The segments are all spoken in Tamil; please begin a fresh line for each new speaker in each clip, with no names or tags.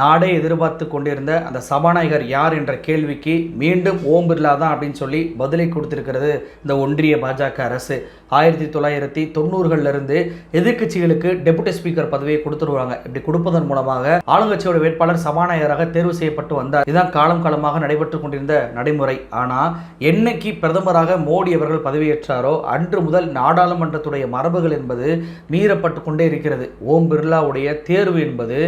நாடே எதிர்பார்த்து கொண்டிருந்த அந்த சபாநாயகர் யார் என்ற கேள்விக்கு மீண்டும் ஓம் பிர்லா தான் அப்படின்னு சொல்லி பதிலை கொடுத்திருக்கிறது இந்த ஒன்றிய பாஜக அரசு. ஆயிரத்தி தொள்ளாயிரத்தி தொண்ணூறுகள்லேருந்து இருந்து எதிர்க்கட்சிகளுக்கு டெபுட்டி ஸ்பீக்கர் பதவியை கொடுத்துருவாங்க. இப்படி கொடுப்பதன் மூலமாக ஆளுங்கட்சியோட வேட்பாளர் சபாநாயகராக தேர்வு செய்யப்பட்டு வந்தார். இதுதான் காலம் காலமாக நடைபெற்று கொண்டிருந்த நடைமுறை. ஆனால் என்னைக்கு பிரதமராக மோடி அவர்கள் பதவியேற்றாரோ அன்று முதல் நாடாளுமன்றத்துடைய மரபுகள் என்பது மீறப்பட்டு கொண்டே இருக்கிறது. ஓம் பிர்லாவுடைய தேர்வு என்பது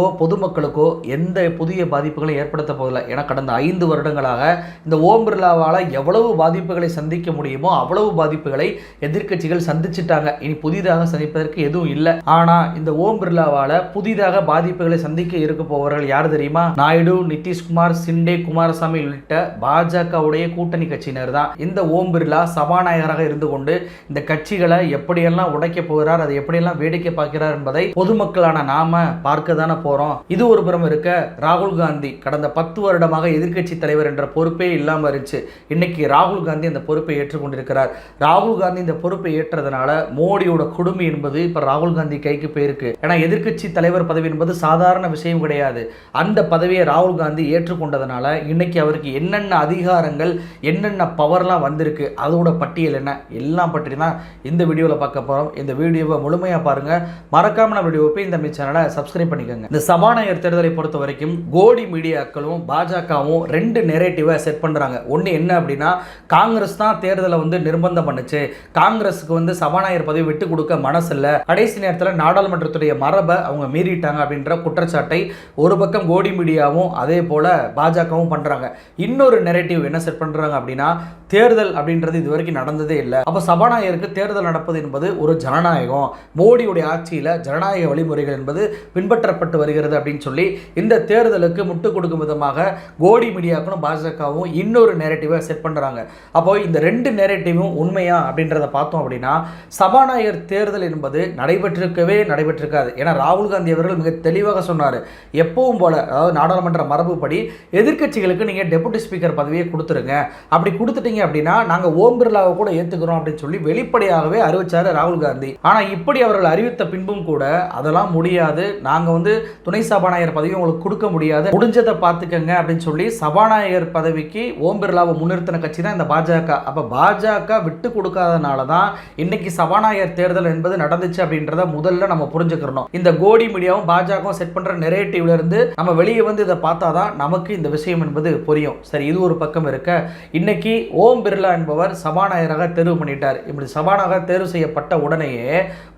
மக்களுக்கோ பொதுமக்களுக்கோ எந்த புதிய பாதிப்புகளும் ஏற்படுத்த போதில்லை ஏன்னா கடந்த ஐந்து வருடங்களாக இந்த ஓம் பிர்லாவால் எவ்வளவு பாதிப்புகளை சந்திக்க முடியுமோ அவ்வளவு பாதிப்புகளை எதிர்க்கட்சிகள் சந்திச்சிட்டாங்க. இனி புதிதாக சந்திப்பதற்கு எதுவும் இல்லை. ஆனால் இந்த ஓம் பிர்லாவால் புதிதாக பாதிப்புகளை சந்திக்க இருக்க போவர்கள் யார் தெரியுமா? நாயுடு நிதிஷ்குமார் சிண்டே குமாரசாமி உள்ளிட்ட பாஜகவுடைய கூட்டணி கட்சியினர் தான். இந்த ஓம் பிர்லா சபாநாயகராக இருந்து கொண்டு இந்த கட்சிகளை எப்படியெல்லாம் உடைக்க போகிறார் அதை எப்படியெல்லாம் வேடிக்கை பார்க்கிறார் என்பதை பொதுமக்களான நாம பார்க்க தானே போகிறோம் இது ஒரு புறம் இருக்க ராகுல் காந்தி கடந்த பத்து வருடமாக எதிர்க்கட்சி தலைவர் என்ற பொறுப்பே இல்லாமல் இருந்துச்சு. இன்னைக்கு ராகுல் காந்தி அந்த பொறுப்பை ஏற்றுக்கொண்டிருக்கிறார் ராகுல் காந்தி இந்த பொறுப்பை ஏற்றதுனால மோடியோட குடும்பம் என்பது இப்போ ராகுல் காந்தி கைக்கு போயிருக்கு. ஏன்னா எதிர்க்கட்சி தலைவர் பதவி என்பது சாதாரண விஷயம் கிடையாது. அந்த பதவியை ராகுல் காந்தி ஏற்றுக்கொண்டதுனால இன்னைக்கு அவருக்கு என்னென்ன அதிகாரங்கள் என்னென்ன பவர்லாம் வந்திருக்கு அதோட பட்டியல் என்ன? எல்லாம் பற்றி தான் இந்த வீடியோவில் பார்க்க போகிறோம் இந்த வீடியோவை முழுமையாக பாருங்க. மறக்காம நம்ம வீடியோ போய் இந்த சேனலை சப்ஸ்கிரைப் பண்ணிக்கோங்க. இந்த சபாநாயகர் தேர்தலை பொறுத்த வரைக்கும் கோடி மீடியாக்களும் பாஜகவும் ரெண்டு நெரேட்டிவை செட் பண்ணுறாங்க ஒன்று என்ன அப்படின்னா காங்கிரஸ் தான் தேர்தலை வந்து நிர்பந்தம் பண்ணுச்சு. காங்கிரஸுக்கு வந்து சபாநாயகர் பதவி விட்டு கொடுக்க மனசு இல்லை கடைசி நேரத்தில் நாடாளுமன்றத்துடைய மரபை அவங்க மீறிட்டாங்க அப்படின்ற குற்றச்சாட்டை ஒரு பக்கம் கோடி மீடியாவும் அதே போல் பாஜகவும் பண்ணுறாங்க இன்னொரு நெரேட்டிவ் என்ன செட் பண்ணுறாங்க அப்படின்னா தேர்தல் அப்படின்றது இது வரைக்கும் நடந்ததே இல்லை. அப்போ சபாநாயகருக்கு தேர்தல் நடப்பது என்பது ஒரு ஜனநாயகம். மோடியுடைய ஆட்சியில் ஜனநாயக வழிமுறைகள் என்பது பின்பற்றப்பட்டு வருகிறது அப்படின்னு சொல்லி இந்த தேர்தலுக்கு முட்டு கொடுக்கும் விதமாக கோடி மீடியாக்களும் பாஜகவும் இன்னொரு நேரட்டிவை செட் பண்ணுறாங்க அப்போ இந்த ரெண்டு நேரட்டிவும் உண்மையா அப்படின்றத பார்த்தோம் அப்படின்னா சபாநாயகர் தேர்தல் என்பது நடைபெற்றிருக்கவே நடைபெற்றிருக்காது. ஏன்னா ராகுல் காந்தி அவர்கள் மிக தெளிவாக சொன்னார். எப்பவும் போல அதாவது நாடாளுமன்ற மரபுப்படி எதிர்க்கட்சிகளுக்கு நீங்கள் டெபுட்டி ஸ்பீக்கர் பதவியை கொடுத்துருங்க. அப்படி கொடுத்துட்டீங்க அப்படின்னா நாங்கள் ஓம் பிர்லாவை கூட ஏற்றுக்கிறோம் அப்படின்னு சொல்லி வெளிப்படையாகவே அறிவிச்சார் ராகுல் காந்தி. ஆனால் இப்படி அவர்கள் அறிவித்த பின்பும் கூட அதெல்லாம் முடியாது. நாங்கள் வந்து துணை சபாநாயகர் பதவி உங்களுக்கு கொடுக்க முடியாது. முடிஞ்சதை பார்த்துக்கங்க அப்படின்னு சொல்லி சபாநாயகர் பதவிக்கு ஓம் பிர்லாவை முன்னிறுத்தின கட்சி தான் இந்த பாஜக. அப்போ பாஜக விட்டு கொடுக்காதனால தான் இன்னைக்கு சபாநாயகர் தேர்தல் என்பது நடந்துச்சு அப்படின்றத முதல்ல நம்ம புரிஞ்சுக்கிறோம் இந்த கோடி மீடியாவும் பாஜகவும் செட் பண்ற நெரேட்டிவ்ல இருந்து நம்ம வெளியே வந்து இதை பார்த்தா தான் நமக்கு இந்த விஷயம் என்பது புரியும். சரி இது ஒரு பக்கம் இருக்க. இன்னைக்கு ஓம் பிர்லா என்பவர் சபாநாயகராக தேர்வு பண்ணிட்டார். இப்படி சபாநாயகர் தேர்வு செய்யப்பட்ட உடனேயே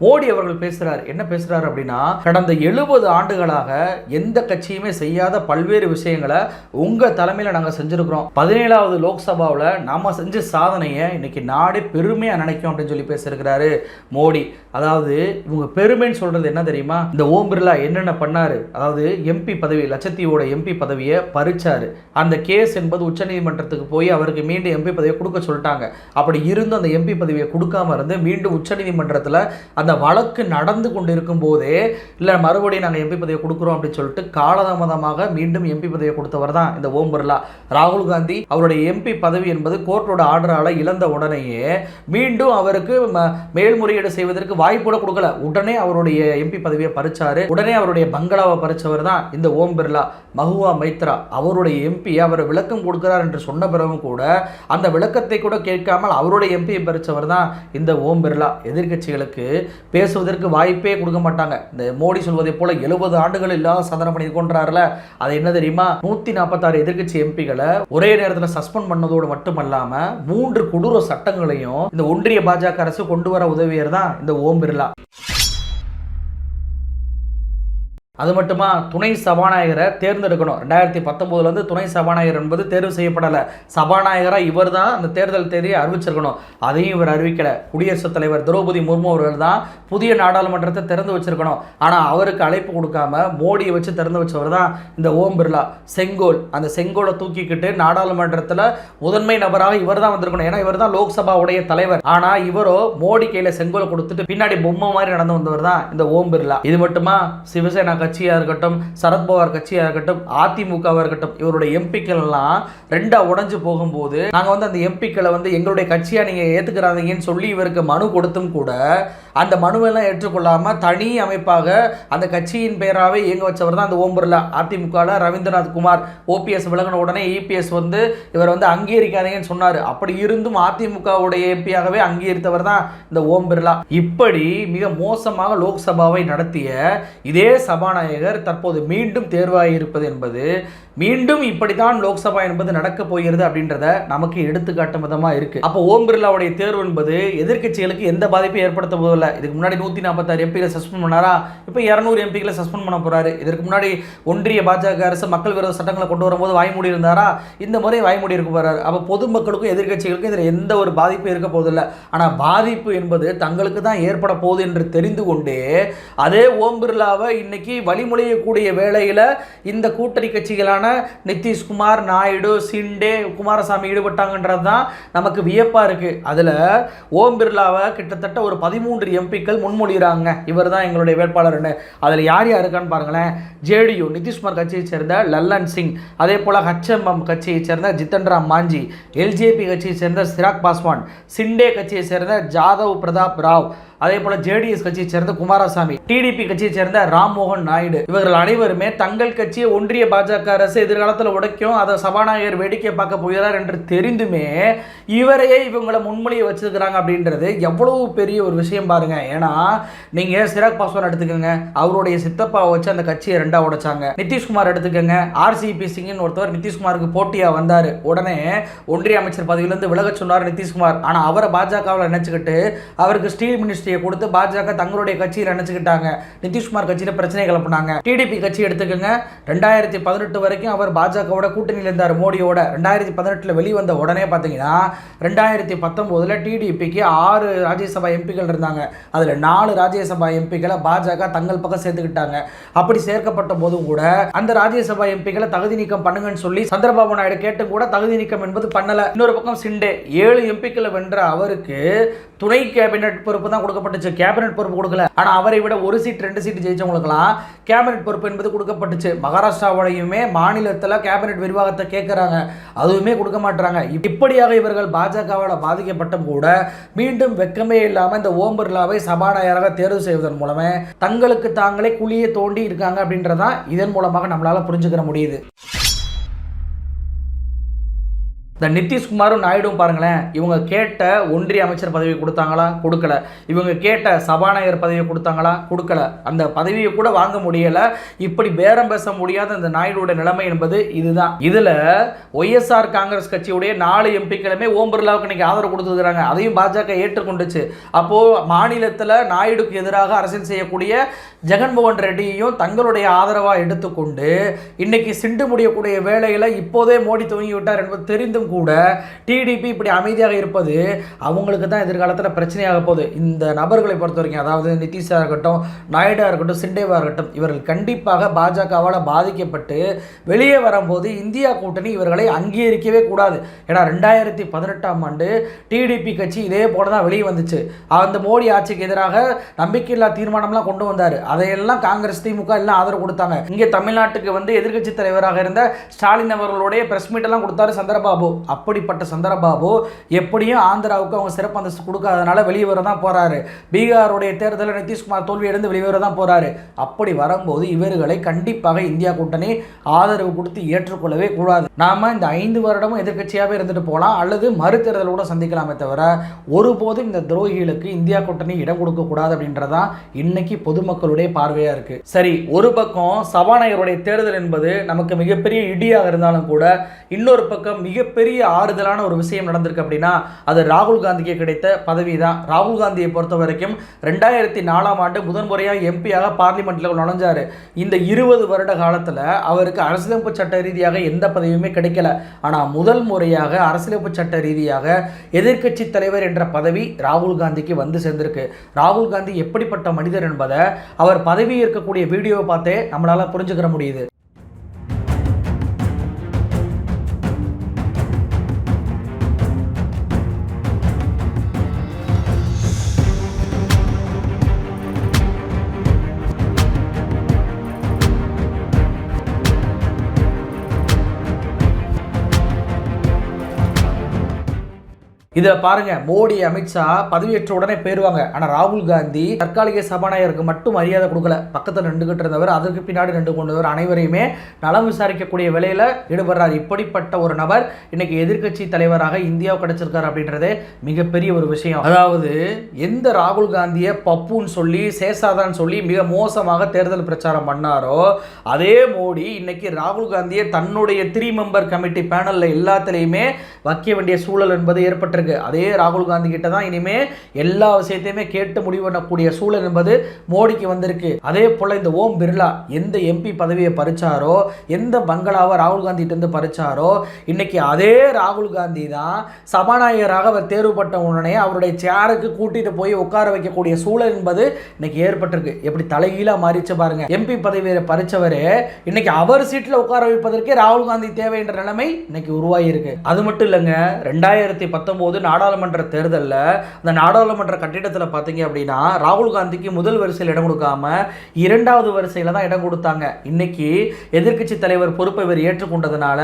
மோடி அவர்கள் பேசுறார். என்ன பேசுறாரு அப்படின்னா கடந்த எழுபது ஆண்டுகளாக எந்த கட்சியுமே செய்யாத பல்வேறு விஷயங்களை உங்க தலைமையில நாங்கள் செஞ்சிருக்கிறோம். பதினேழாவது லோக்சபாவில் நாம செஞ்ச சாதனையை இன்னைக்கு நாடே பெருமையா நினைக்கும் அப்படின்னு சொல்லி பேசியிருக்கிறாரு மோடி. அதாவது இவங்க பெருமைன்னு சொல்றது என்ன தெரியுமா? இந்த ஓம் பிர்லா என்னென்ன பண்ணாரு? அதாவது எம்பி பதவி லட்சத்தீவோட எம்பி பதவியை பறிச்சாரு. அந்த கேஸ் என்பது உச்சநீதிமன்றத்துக்கு போய் அவருக்கு மீண்டும் எம்பி பதவியை கொடுக்க சொல்லிட்டாங்க. அப்படி இருந்தும் அந்த எம்பி பதவியை கொடுக்காம இருந்து மீண்டும் உச்சநீதிமன்றத்தில் அந்த வழக்கு நடந்து கொண்டு இருக்கும் போதே இல்லை மறுபடியும் நாங்கள் எம்பி பதவி பதவியை கொடுக்குறோம் அப்படின்னு சொல்லிட்டு காலதாமதமாக மீண்டும் எம்பி பதவியை கொடுத்தவர் தான் இந்த ஓம் பிர்லா. ராகுல் காந்தி அவருடைய எம்பி பதவி என்பது கோர்ட்டோட ஆர்டரால் இழந்த உடனேயே மீண்டும் அவருக்கு மேல்முறையீடு செய்வதற்கு வாய்ப்பு கூட கொடுக்கல. உடனே அவருடைய எம்பி பதவியை பறிச்சாரு. உடனே அவருடைய பங்களாவை பறிச்சவர் தான் இந்த ஓம் பிர்லா. மஹுவா மைத்ரா. அவருடைய எம்பி அவர் விளக்கம் கொடுக்கிறார் என்று சொன்ன பிறகும் கூட அந்த விளக்கத்தை கூட கேட்காமல் அவருடைய எம்பியை பறிச்சவர் தான் இந்த ஓம் பிர்லா. எதிர்கட்சிகளுக்கு பேசுவதற்கு வாய்ப்பே கொடுக்க மாட்டாங்க. இந்த மோடி சொல்வதை போல எழுபது ஆண்டுகள் இல்லாத சாதனை பண்ணியிருக்கோன்றாருல அது என்ன தெரியுமா? நூற்றி நாற்பத்தாறு எதிர்க்கட்சி எம்பிகளை ஒரே நேரத்தில் சஸ்பெண்ட் பண்ணதோடு மட்டுமல்லாம மூன்று கொடூர சட்டங்களையும் இந்த ஒன்றிய பாஜக அரசு கொண்டு வர உதவியர் தான் இந்த ஓம் பிர்லா. அது மட்டுமா துணை சபாநாயகரை தேர்ந்தெடுக்கணும். ரெண்டாயிரத்தி பத்தொம்போதுலேருந்து துணை சபாநாயகர் என்பது தேர்வு செய்யப்படலை. சபாநாயகராக இவர் தான் அந்த தேர்தல் தேதியை அறிவிச்சிருக்கணும். அதையும் இவர் அறிவிக்கலை. குடியரசுத் தலைவர் திரௌபதி முர்மு அவர்கள் தான் புதிய நாடாளுமன்றத்தை திறந்து வச்சிருக்கணும். ஆனால் அவருக்கு அழைப்பு கொடுக்காம மோடியை வச்சு திறந்து வச்சவர் தான் இந்த ஓம் பிர்லா செங்கோல். அந்த செங்கோலை தூக்கிக்கிட்டு நாடாளுமன்றத்தில் முதன்மை நபராக இவர் தான் வந்திருக்கணும். ஏன்னா இவர் தான் லோக்சபாவுடைய தலைவர். ஆனால் இவரோ மோடி கையில் செங்கோலை கொடுத்துட்டு பின்னாடி பொம்மை மாதிரி நடந்து வந்தவர் தான் இந்த ஓம் பிர்லா. இது மட்டுமா சிவசேனா கட்சியாக இருக்கட்டும் சரத்பவார் கட்சியாக இருக்கட்டும் அதிமுகவாக இருக்கட்டும் இவருடைய எம்பிக்கள் எல்லாம் ரெண்டாக உடைஞ்சு போகும்போது நாங்கள் வந்து அந்த எம்பிக்களை வந்து எங்களுடைய கட்சியாக நீங்கள் ஏற்றுக்கிறாதீங்கன்னு சொல்லி இவருக்கு மனு கொடுத்தும் கூட அந்த மனுவெல்லாம் ஏற்றுக்கொள்ளாமல் தனி அமைப்பாக அந்த கட்சியின் பெயராகவே இயங்க வச்சவர் தான் அந்த ஓம் பிர்லா. அதிமுகவில் ரவீந்திரநாத் குமார் ஓபிஎஸ் விலகின உடனே இபிஎஸ் வந்து இவர் வந்து அங்கீகரிக்காதீங்கன்னு சொன்னார். அப்படி இருந்தும் அதிமுகவுடைய எம்பியாகவே அங்கீகரித்தவர் தான் இந்த ஓம் பிர்லா. இப்படி மிக மோசமாக லோக்சபாவை நடத்திய இதே சபாநாயகர் தற்போது மீண்டும் தேர்வாகியிருப்பது என்பது மீண்டும் இப்படித்தான் லோக்சபா என்பது நடக்க போகிறது அப்படின்றத நமக்கு எடுத்துக்காட்டும் விதமாக இருக்குது அப்போ ஓம் பிர்லாவுடைய தேர்வு என்பது எதிர்க்கட்சிகளுக்கு எந்த பாதிப்பையும் ஏற்படுத்த போதில்லை இதுக்கு முன்னாடி நூற்றி நாற்பத்தாறு எம்பிகளை சஸ்பெண்ட் பண்ணாரா? இப்போ இரநூறு எம்பிகளை சஸ்பெண்ட் பண்ண போகிறாரு இதற்கு முன்னாடி ஒன்றிய பாஜக அரசு மக்கள் விரோத சட்டங்களை கொண்டு வரும்போது வாய்மூடி இருந்தாரா? இந்த முறை வாய்மூடி இருக்க போகிறாரு அப்போ பொதுமக்களுக்கும் எதிர்கட்சிகளுக்கும் இதில் எந்த ஒரு பாதிப்பும் இருக்க போதில்லை ஆனால் பாதிப்பு என்பது தங்களுக்கு தான் ஏற்பட போகுது என்று தெரிந்து கொண்டே அதே ஓம் பிர்லாவை இன்னைக்கு வழிமொழியக்கூடிய வேளையில் இந்த கூட்டணி கட்சிகளான நிதிஷ்குமார் நாயுடு சிண்டே குமாரசாமி ஈடுபட்டாங்கன்றது தான் நமக்கு வியப்பாக இருக்குது அதில் ஓம் பிர்லாவை கிட்டத்தட்ட ஒரு பதிமூன்று எம்பிக்கள் முன்மொழிகிறாங்க. இவர் தான் எங்களுடைய வேட்பாளர்னு. அதில் யார் யார் இருக்கான்னு பாருங்களேன். ஜேடியு நிதிஷ்குமார் கட்சியை சேர்ந்த லல்லன் சிங். அதே போல் ஹச்எம்எம் கட்சியை சேர்ந்த ஜித்தன் ராம் மாஞ்சி எல்ஜேபி கட்சியை சேர்ந்த சிராக் பாஸ்வான். சிண்டே கட்சியை சேர்ந்த ஜாதவ் பிரதாப் ராவ். அதே போல ஜேடிஎஸ் கட்சியை சேர்ந்த குமாரசாமி டிடிபி கட்சியை சேர்ந்த ராம்மோகன் நாயுடு இவர்கள் அனைவருமே தங்கள் கட்சியை ஒன்றிய பாஜக அரசு எதிர்காலத்தில் உடைக்கும் அதை சபாநாயகர் வேடிக்கை பார்க்க போகிறார் என்று தெரிந்துமே இவரையே இவங்களை முன்மொழியை வச்சிருக்கிறாங்க அப்படின்றது எவ்வளவு பெரிய ஒரு விஷயம் பாருங்க. ஏன்னா நீங்க சிராக் பாஸ்வான் எடுத்துக்கோங்க அவருடைய சித்தப்பாவை வச்சு அந்த கட்சியை ரெண்டா உடைச்சாங்க. நிதிஷ்குமார் எடுத்துக்கோங்க ஆர்சிபி சிங்னு ஒருத்தவர் நிதிஷ்குமாருக்கு போட்டியா வந்தார். உடனே ஒன்றிய அமைச்சர் பதவியிலிருந்து விலக சொன்னார் நிதிஷ்குமார். ஆனால் அவரை பாஜகவில் நினைச்சுக்கிட்டு அவருக்கு ஸ்டீல் மினிஸ்ட்ரி மினிஸ்ட்ரியை கொடுத்து பாஜக தங்களுடைய கட்சியில் நினைச்சுக்கிட்டாங்க நிதிஷ்குமார் கட்சியில் பிரச்சனை கிளப்புனாங்க. டிடிபி கட்சி எடுத்துக்கோங்க. ரெண்டாயிரத்தி பதினெட்டு வரைக்கும் அவர் பாஜகவோட கூட்டணியில் இருந்தார் மோடியோட. ரெண்டாயிரத்தி பதினெட்டில் வெளிவந்த உடனே பார்த்தீங்கன்னா ரெண்டாயிரத்தி பத்தொம்போதில் டிடிபிக்கு ஆறு ராஜ்யசபா எம்பிக்கள் இருந்தாங்க. அதில் நாலு ராஜ்யசபா எம்பிக்களை பாஜக தங்கள் பக்கம் சேர்த்துக்கிட்டாங்க. அப்படி சேர்க்கப்பட்ட போதும் கூட அந்த ராஜ்யசபா எம்பிக்களை தகுதி நீக்கம் பண்ணுங்கன்னு சொல்லி சந்திரபாபு நாயுடு கேட்டு கூட தகுதி நீக்கம் என்பது பண்ணல. இன்னொரு பக்கம் சிண்டே ஏழு எம்பிக்களை வென்ற அவருக்கு துணை கேபினெட் பொறுப்பு தான் கொடுக்கப்பட்டுச்சு. கேபினெட் பொறுப்பு கொடுக்கல. ஆனால் அவரை விட ஒரு சீட் ரெண்டு சீட் ஜெயிச்சவங்களுக்கெல்லாம் கேபினெட் பொறுப்பு என்பது கொடுக்கப்பட்டுச்சு. மகாராஷ்டிராவோடையுமே மாநிலத்தில் கேபினெட் விரிவாகத்தை கேட்குறாங்க. அதுவுமே கொடுக்க மாட்டாங்க இப்படியாக இவர்கள் பாஜகவால் பாதிக்கப்பட்டும் கூட மீண்டும் வெக்கமே இல்லாமல் இந்த ஓம் பிர்லாவை சபாநாயகராக தேர்வு செய்வதன் மூலமே தங்களுக்கு தாங்களே குழியை தோண்டி இருக்காங்க அப்படின்றதான் இதன் மூலமாக நம்மளால புரிஞ்சுக்கிற முடியுது. இந்த நிதிஷ்குமாரும் நாயுடும் பாருங்களேன் இவங்க கேட்ட ஒன்றிய அமைச்சர் பதவி கொடுத்தாங்களா? கொடுக்கல. இவங்க கேட்ட சபாநாயகர் பதவியை கொடுத்தாங்களா? கொடுக்கல. அந்த பதவியை கூட வாங்க முடியலை. இப்படி பேரம் பேச முடியாத இந்த நாயுடுவோட நிலைமை என்பது இதுதான். இதில் ஒய்எஸ்ஆர் காங்கிரஸ் கட்சியுடைய நாலு எம்பிக்களுமே ஓம் பிர்லாவுக்கு இன்னைக்கு ஆதரவு கொடுத்துருக்குறாங்க. அதையும் பாஜக ஏற்றுக்கொண்டுச்சு. அப்போது மாநிலத்தில் நாயுடுக்கு எதிராக அரசியல் செய்யக்கூடிய ஜெகன்மோகன் ரெட்டியையும் தங்களுடைய ஆதரவாக எடுத்துக்கொண்டு இன்னைக்கு சிண்டு முடியக்கூடிய வேலையில் இப்போதே மோடி துவங்கி விட்டார் என்பது தெரிந்தும் கூட டிடிபி இப்படி அமைதியாக இருப்பது அவங்களுக்கு தான் எதிர்காலத்தில் பிரச்சனையாக போகுது. இந்த நபர்களை பொறுத்த வரைக்கும் அதாவது நிதிஷாக இருக்கட்டும் நாயுடா இருக்கட்டும் சிண்டேவா இருக்கட்டும் இவர்கள் கண்டிப்பாக பாஜகவால் பாதிக்கப்பட்டு வெளியே வரும்போது இந்தியா கூட்டணி இவர்களை அங்கீகரிக்கவே கூடாது. ஏன்னா ரெண்டாயிரத்தி பதினெட்டாம் ஆண்டு டிடிபி கட்சி இதே போல தான் வெளியே வந்துச்சு. அந்த மோடி ஆட்சிக்கு எதிராக நம்பிக்கையில்லா தீர்மானம்லாம் கொண்டு வந்தார். அதையெல்லாம் காங்கிரஸ் திமுக எல்லாம் ஆதரவு கொடுத்தாங்க. இங்கே தமிழ்நாட்டுக்கு வந்து எதிர்க்கட்சி தலைவராக இருந்த ஸ்டாலின் அவர்களுடைய பிரஸ் மீட்டெல்லாம் கொடுத்தாரு சந்திரபாபு. அப்படிப்பட்ட சந்திரபாபு எப்படியும் ஆந்திராவுக்கு அவங்க சிறப்பு அந்தஸ்து கொடுக்காதனால வெளியே வர தான் போகிறாரு பீகாருடைய தேர்தலில் நிதிஷ்குமார் தோல்வியடைந்து வெளியே வர தான் போகிறாரு அப்படி வரும்போது இவர்களை கண்டிப்பாக இந்தியா கூட்டணி ஆதரவு கொடுத்து ஏற்றுக்கொள்ளவே கூடாது. நாம் இந்த ஐந்து வருடமும் எதிர்கட்சியாகவே இருந்துட்டு போகலாம். அல்லது மறுதேர்தல் கூட சந்திக்கலாமே தவிர ஒருபோதும் இந்த துரோகிகளுக்கு இந்தியா கூட்டணி இடம் கொடுக்க கூடாது அப்படின்றதான் இன்னைக்கு பொதுமக்களுடைய பார்வையாக இருக்கு. சரி ஒரு பக்கம் சபாநாயகருடைய தேர்தல் என்பது நமக்கு மிகப்பெரிய இடியாக இருந்தாலும் கூட இன்னொரு பக்கம் மிகப்பெரிய ஆறுதலான ஒரு விஷயம் நடந்திருக்கு அப்படின்னா அது ராகுல் காந்திக்கு கிடைத்த பதவி தான் ராகுல் காந்தியை பொறுத்த வரைக்கும் ரெண்டாயிரத்தி நாலாம் ஆண்டு முதன்முறையாக எம்பியாக பார்லிமெண்ட்டில் நுழைஞ்சார். இந்த இருபது வருட காலத்தில் அவருக்கு அரசியலமைப்பு சட்ட ரீதியாக எந்த பதவியுமே கிடைக்கல. ஆனால் முதல் முறையாக அரசியலமைப்பு சட்ட ரீதியாக எதிர்க்கட்சி தலைவர் என்ற பதவி ராகுல் காந்திக்கு வந்து சேர்ந்திருக்கு. ராகுல் காந்தி எப்படிப்பட்ட மனிதர் என்பதை அவர் பதவி இருக்கக்கூடிய வீடியோவை பார்த்தே நம்மளால் புரிஞ்சுக்கிற முடியுது. இதில் பாருங்க. மோடி அமித்ஷா பதவியேற்ற உடனே போயிருவாங்க. ஆனால் ராகுல் காந்தி தற்காலிக சபாநாயகருக்கு மட்டும் மரியாதை கொடுக்கல. பக்கத்தில் நின்றுகிட்டு இருந்தவர் அதற்கு பின்னாடி நின்று கொண்டவர் அனைவரையுமே நலம் விசாரிக்கக்கூடிய வேலையில் ஈடுபடுறார். இப்படிப்பட்ட ஒரு நபர் இன்னைக்கு எதிர்க்கட்சி தலைவராக இந்தியாவு கிடைச்சிருக்காரு அப்படின்றது மிகப்பெரிய ஒரு விஷயம். அதாவது எந்த ராகுல் காந்தியை பப்புன்னு சொல்லி சேசாதான் சொல்லி மிக மோசமாக தேர்தல் பிரச்சாரம் பண்ணாரோ அதே மோடி இன்னைக்கு ராகுல் காந்தியை தன்னுடைய த்ரீ மெம்பர் கமிட்டி பேனலில் எல்லாத்துலேயுமே வைக்க வேண்டிய சூழல் என்பது ஏற்பட்டிருக்கு. அதே ராகுல் காந்தி கிட்ட தான் இனிமே எல்லா விஷயத்தையுமே கேட்டு முடிவு பண்ணக்கூடிய சூழல் என்பது மோடிக்கு வந்திருக்கு. அதே போல இந்த ஓம் பிர்லா எந்த எம்பி பதவியை பறிச்சாரோ எந்த பங்களாவை ராகுல் காந்தி இருந்து பறிச்சாரோ இன்னைக்கு அதே ராகுல் காந்தி தான் சபாநாயகராக அவர் தேர்வுபட்ட உடனே அவருடைய சேருக்கு கூட்டிட்டு போய் உட்கார வைக்கக்கூடிய சூழல் என்பது இன்னைக்கு ஏற்பட்டிருக்கு. எப்படி தலைகீழா மாறிச்சு பாருங்க. எம்பி பதவியை பறிச்சவரு இன்னைக்கு அவர் சீட்ல உட்கார வைப்பதற்கே ராகுல் காந்தி தேவை என்ற நிலைமை இன்னைக்கு உருவாகியிருக்கு அது மட்டும் இல்லைங்க ரெண்டாயிரத்தி பத்தொன்பது நாடாளுமன்ற தேர்தலில் அந்த நாடாளுமன்ற கட்டிடத்தில் பார்த்தீங்க அப்படின்னா ராகுல் காந்திக்கு முதல் வரிசையில் இடம் கொடுக்காம இரண்டாவது வரிசையில் தான் இடம் கொடுத்தாங்க. இன்னைக்கு எதிர்க்கட்சி தலைவர் பொறுப்பை இவர் ஏற்றுக்கொண்டதுனால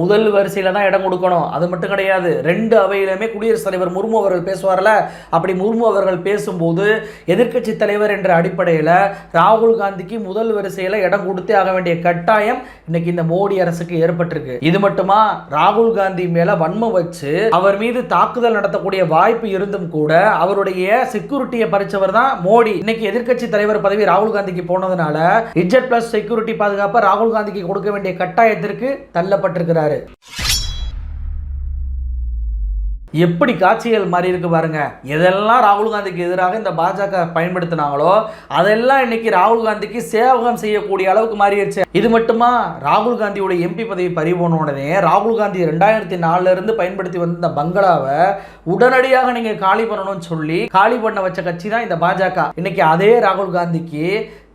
முதல் வரிசையில் தான் இடம் கொடுக்கணும். அது மட்டும் கிடையாது ரெண்டு அவையிலுமே குடியரசுத் தலைவர் முர்மு அவர்கள் பேசுவார்ல. அப்படி முர்மு அவர்கள் பேசும்போது எதிர்க்கட்சி தலைவர் என்ற அடிப்படையில் ராகுல் காந்திக்கு முதல் வரிசையில் இடம் கொடுத்தே ஆக வேண்டிய கட்டாயம் இன்னைக்கு இந்த மோடி அரசுக்கு ஏற்பட்டிருக்கு. இது மட்டுமா? ராகுல் காந்தி மேல வன்மம் வச்சு அவர் மீது தாக்குதல் நடத்தக்கூடிய வாய்ப்பு இருந்தும் கூட அவருடைய செக்யூரிட்டியை பறிச்சவர் தான் மோடி. இன்னைக்கு எதிர்க்கட்சி தலைவர் பதவி ராகுல் காந்திக்கு போனதுனால இஜெட் பிளஸ் செக்யூரிட்டி பாதுகாப்பை ராகுல் காந்திக்கு கொடுக்க வேண்டிய கட்டாயத்திற்கு தள்ளப்பட்டிருக்கிறாரு. எப்படி காட்சிகள் மாறி இருக்கு பாருங்க. எதெல்லாம் ராகுல் காந்திக்கு எதிராக இந்த பாஜக பயன்படுத்தினாங்களோ அதெல்லாம் இன்னைக்கு ராகுல் காந்திக்கு சேவகம் செய்யக்கூடிய அளவுக்கு மாறிடுச்சு. இது மட்டுமா? ராகுல் காந்தியோட எம்பி பதவி பறிபோன உடனே ராகுல் காந்தி ரெண்டாயிரத்தி நாலுல இருந்து பயன்படுத்தி வந்த இந்த பங்களாவை உடனடியாக நீங்க காலி பண்ணணும்னு சொல்லி காலி பண்ண வச்ச கட்சி தான் இந்த பாஜக. இன்னைக்கு அதே ராகுல் காந்திக்கு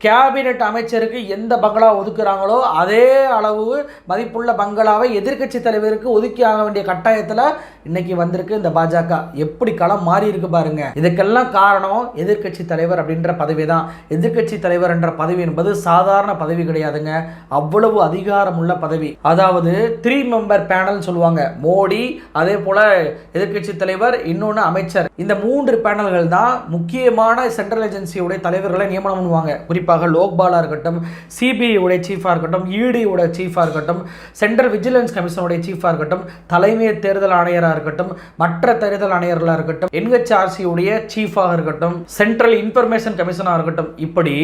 கேபினெட் அமைச்சருக்கு எந்த பங்களா ஒதுக்குறாங்களோ அதே அளவு மதிப்புள்ள பங்களாவை எதிர்க்கட்சி தலைவருக்கு ஒதுக்கி ஆக வேண்டிய கட்டாயத்தில் இன்னைக்கு வந்திருக்கு இந்த பாஜக. எப்படி களம் மாறி இருக்கு பாருங்க. இதுக்கெல்லாம் காரணம் எதிர்க்கட்சி தலைவர் அப்படின்ற பதவி தான் எதிர்க்கட்சி தலைவர் என்ற பதவி என்பது சாதாரண பதவி கிடையாதுங்க. அவ்வளவு அதிகாரமுள்ள பதவி. அதாவது த்ரீ மெம்பர் பேனல் சொல்லுவாங்க. மோடி அதே போல எதிர்க்கட்சி தலைவர் இன்னொன்று அமைச்சர். இந்த மூன்று பேனல்கள் தான் முக்கியமான சென்ட்ரல் ஏஜென்சியுடைய தலைவர்களை நியமனம் பண்ணுவாங்க. குறிப்பாக குறிப்பாக லோக்பாலாக இருக்கட்டும் சிபிஐ சீஃபாக இருக்கட்டும் இடி சீஃபாக இருக்கட்டும் சென்ட்ரல் விஜிலன்ஸ் கமிஷனுடைய சீஃபாக இருக்கட்டும் தலைமை தேர்தல் ஆணையராக இருக்கட்டும் மற்ற தேர்தல் ஆணையர்களாக இருக்கட்டும் என்ஹெச்ஆர்சியுடைய சீஃபாக இருக்கட்டும் சென்ட்ரல் இன்ஃபர்மேஷன் கமிஷனாக இருக்கட்டும் இப்படி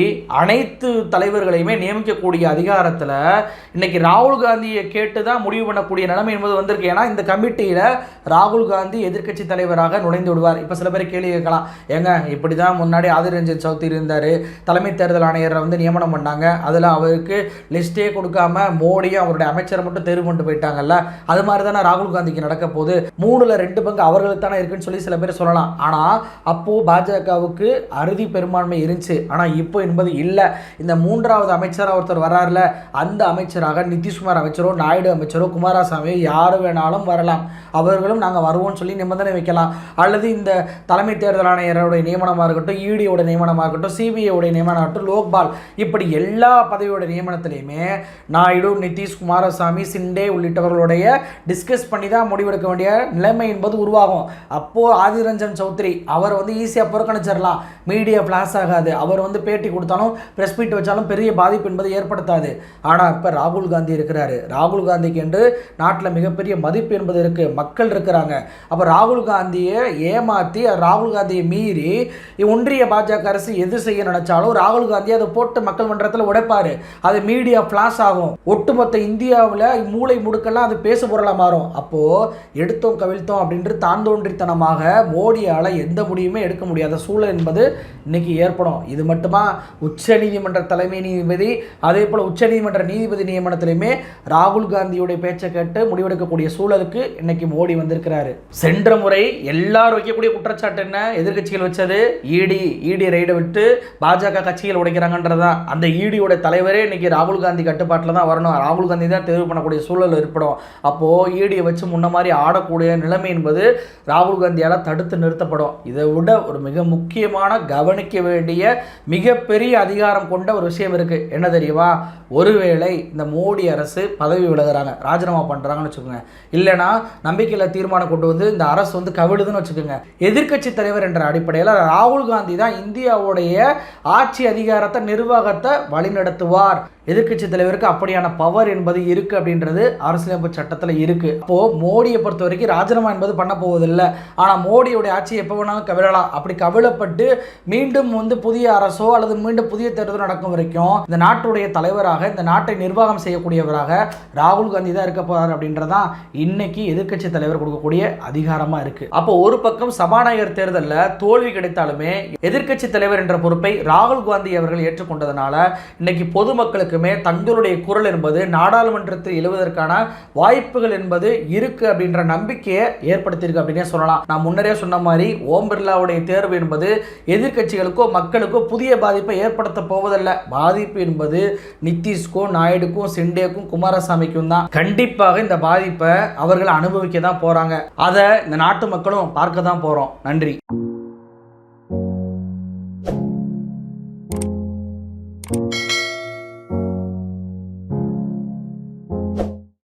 அனைத்து தலைவர்களையுமே நியமிக்கக்கூடிய அதிகாரத்தில் இன்னைக்கு ராகுல் காந்தியை கேட்டு தான் முடிவு பண்ணக்கூடிய நிலைமை என்பது வந்திருக்கு. ஏன்னா இந்த கமிட்டியில் ராகுல் காந்தி எதிர்கட்சி தலைவராக நுழைந்து விடுவார். இப்போ சில பேர் கேள்வி கேட்கலாம். ஏங்க இப்படி தான் முன்னாடி ஆதிர் ரஞ்சன் சௌத்ரி இருந்தார் தலைமை தேர்தல் ஆணையர் வந்து நியமனம் பண்ணாங்க. அதில் அவருக்கு லிஸ்ட்டே கொடுக்காம மோடியும் அவருடைய அமைச்சரை மட்டும் தேர்வு கொண்டு போயிட்டாங்கல்ல. அது மாதிரி தானே ராகுல் காந்திக்கு நடக்க போகுது. மூணுல ரெண்டு பங்கு அவர்களுக்கு தானே இருக்குன்னு சொல்லி சில பேர் சொல்லலாம். ஆனால் அப்போது பாஜகவுக்கு அறுதி பெரும்பான்மை இருந்துச்சு. ஆனால் இப்போ என்பது இல்லை. இந்த மூன்றாவது அமைச்சராக ஒருத்தர் வராருல அந்த அமைச்சராக நிதிஷ்குமார் அமைச்சரோ நாயுடு அமைச்சரோ குமாரசாமியோ யார் வேணாலும் வரலாம். அவர்களும் நாங்கள் வருவோம்னு சொல்லி நிபந்தனை வைக்கலாம். அல்லது இந்த தலைமை தேர்தல் ஆணையருடைய நியமனமாக இருக்கட்டும் இடியோட நியமனமாக இருக்கட்டும் சிபிஐயோடைய நியமனம் லோக் லோக்பால் இப்படி எல்லா பதவியோட நியமனத்திலையுமே நாயுடு நிதிஷ் குமாரசாமி சிண்டே உள்ளிட்டவர்களுடைய டிஸ்கஸ் பண்ணி தான் முடிவெடுக்க வேண்டிய நிலைமை என்பது உருவாகும். அப்போது ஆதிரஞ்சன் சௌத்ரி அவர் வந்து ஈஸியாக புறக்கணிச்சிடலாம். மீடியா ஃப்ளாஷ் ஆகாது. அவர் வந்து பேட்டி கொடுத்தாலும் ப்ரெஸ் மீட் வச்சாலும் பெரிய பாதிப்பு என்பது ஏற்படுத்தாது. ஆனால் இப்போ ராகுல் காந்தி இருக்கிறாரு. ராகுல் காந்திக்கு என்று நாட்டில் மிகப்பெரிய மதிப்பு என்பது இருக்குது மக்கள் இருக்கிறாங்க. அப்போ ராகுல் காந்தியை ஏமாற்றி ராகுல் காந்தியை மீறி ஒன்றிய பாஜக அரசு எது செய்ய நினைச்சாலும் ராகுல் காந்தியை அதை போட்டு மக்கள் மன்றத்தில் உடைப்பாரு. அது மீடியா ஃப்ளாஷ் ஆகும். ஒட்டுமொத்த இந்தியாவில் மூளை முடுக்கெல்லாம் அது பேசு பொருளாக மாறும். அப்போது எடுத்தோம் கவிழ்த்தோம் அப்படின்ட்டு தாந்தோன்றித்தனமாக மோடியால் எந்த முடிவுமே எடுக்க முடியாத சூழல் என்பது இன்னைக்கு ஏற்படும். இது மட்டுமா? உச்ச நீதிமன்ற தலைமை நீதிபதி அதே போல் உச்ச நீதிமன்ற நீதிபதி நியமனத்திலையுமே ராகுல் காந்தியுடைய பேச்சை கேட்டு முடிவெடுக்கக்கூடிய சூழலுக்கு இன்னைக்கு மோடி வந்திருக்கிறாரு. சென்ற முறை எல்லாரும் வைக்கக்கூடிய குற்றச்சாட்டு என்ன? எதிர்கட்சிகள் வச்சது? இடி இடி ரைடை விட்டு பாஜக கட்சிகள் உடைக்கிறாங்க. நினைக்கிறாங்கன்றதா அந்த ஈடியோட தலைவரே இன்னைக்கு ராகுல் காந்தி கட்டுப்பாட்டில் தான் வரணும். ராகுல் காந்தி தான் தேர்வு பண்ணக்கூடிய சூழல் ஏற்படும். அப்போது ஈடியை வச்சு முன்ன மாதிரி ஆடக்கூடிய நிலைமை என்பது ராகுல் காந்தியால் தடுத்து நிறுத்தப்படும். இதை விட ஒரு மிக முக்கியமான கவனிக்க வேண்டிய மிகப்பெரிய அதிகாரம் கொண்ட ஒரு விஷயம் இருக்குது என்ன தெரியுமா? ஒருவேளை இந்த மோடி அரசு பதவி விலகுறாங்க. ராஜினாமா பண்ணுறாங்கன்னு வச்சுக்கோங்க. இல்லைனா நம்பிக்கையில் தீர்மானம் கொண்டு வந்து இந்த அரசு வந்து கவிழுதுன்னு வச்சுக்கோங்க. எதிர்க்கட்சி தலைவர் என்ற அடிப்படையில் ராகுல் காந்தி தான் இந்தியாவுடைய ஆட்சி அதிகார நிர்வாகத்தை வழிநடத்துவார். எதிர்க்கட்சி தலைவருக்கு அப்படியான பவர் என்பது இருக்கு அப்படின்றது அரசியலமைப்பு சட்டத்தில் இருக்கு. அப்போ மோடியை பொறுத்த வரைக்கும் ராஜினாமா என்பது பண்ண போவதில்லை. ஆனால் மோடியுடைய ஆட்சி எப்போ வேணாலும் கவிழலாம். அப்படி கவிழப்பட்டு மீண்டும் வந்து புதிய அரசோ அல்லது மீண்டும் புதிய தேர்தல் நடக்கும் வரைக்கும் இந்த நாட்டுடைய தலைவராக இந்த நாட்டை நிர்வாகம் செய்யக்கூடியவராக ராகுல் காந்தி தான் இருக்க போறார் அப்படின்றதான் இன்னைக்கு எதிர்க்கட்சி தலைவர் கொடுக்கக்கூடிய அதிகாரமா இருக்கு. அப்போ ஒரு பக்கம் சபாநாயகர் தேர்தலில் தோல்வி கிடைத்தாலுமே எதிர்க்கட்சி தலைவர் என்ற பொறுப்பை ராகுல் காந்தி அவர்கள் ஏற்றுக்கொண்டதுனால இன்னைக்கு பொதுமக்களுக்குமே தங்களுடைய குரல் என்பது நாடாளுமன்றத்தில் எழுவதற்கான வாய்ப்புகள் என்பது இருக்கு அப்படின்ற நம்பிக்கையை ஏற்படுத்தியிருக்கு அப்படின்னே சொல்லலாம். நான் முன்னரே சொன்ன மாதிரி ஓம் பிர்லாவுடைய தேர்வு என்பது எதிர்க்கட்சிகளுக்கோ மக்களுக்கோ புதிய பாதிப்பை ஏற்படுத்த போவதல்ல. பாதிப்பு என்பது நிதிஷ்கும் நாயுடுக்கும் சிண்டேக்கும் குமாரசாமிக்கும் தான். கண்டிப்பாக இந்த பாதிப்பை அவர்கள் அனுபவிக்க தான் போறாங்க. அதை இந்த நாட்டு மக்களும் பார்க்க தான் போறோம். நன்றி.